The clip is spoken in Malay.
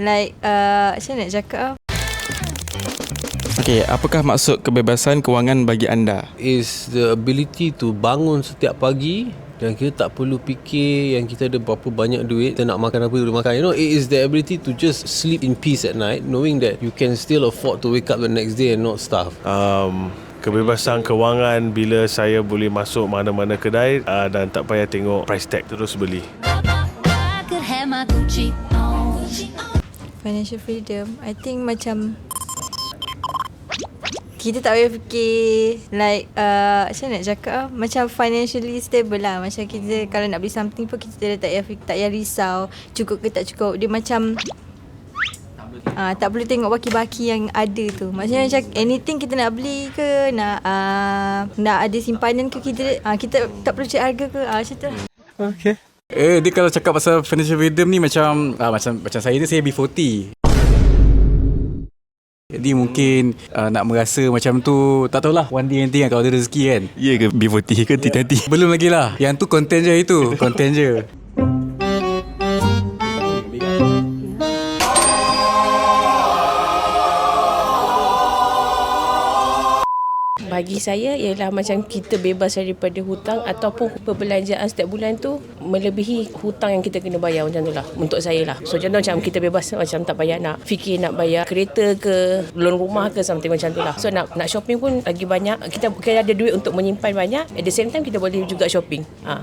Like uh, Macam nak cakap ah? Okey, apakah maksud kebebasan kewangan bagi anda? is the ability to bangun setiap pagi dan kita tak perlu fikir yang kita ada berapa banyak duit kita nak makan apa boleh makan you know it is the ability to just sleep in peace at night knowing that you can still afford to wake up the next day and not starve um, kebebasan kewangan bila saya boleh masuk mana-mana kedai uh, dan tak payah tengok price tag terus beli. Financial freedom I think macam kita tak payah fikir like uh, macam nak cakap ah? macam financially stable lah macam kita kalau nak beli something pun kita dah tak payah fik- tak payah risau cukup ke tak cukup dia macam Ah, tak perlu tengok baki-baki yang ada tu. Maksudnya macam anything kita nak beli ke, nak uh, nak ada simpanan ke kita uh, kita tak perlu cek harga ke. Ah, macam tu. lah. Okay. Eh, dia kalau cakap pasal financial freedom ni macam ah, macam macam saya ni saya B40. Jadi mungkin uh, nak merasa macam tu Tak tahulah One day nanti kan Kalau ada rezeki kan Ya ke B40 ke T30? Belum lagi lah Yang tu content je itu Content je Bagi saya ialah macam kita bebas daripada hutang ataupun perbelanjaan setiap bulan tu melebihi hutang yang kita kena bayar macam tu lah untuk saya lah. So contoh macam kita bebas macam tak payah nak fikir nak bayar kereta ke loan rumah ke something macam tu lah. So nak nak shopping pun lagi banyak kita kita ada duit untuk menyimpan banyak at the same time kita boleh juga shopping. Ha.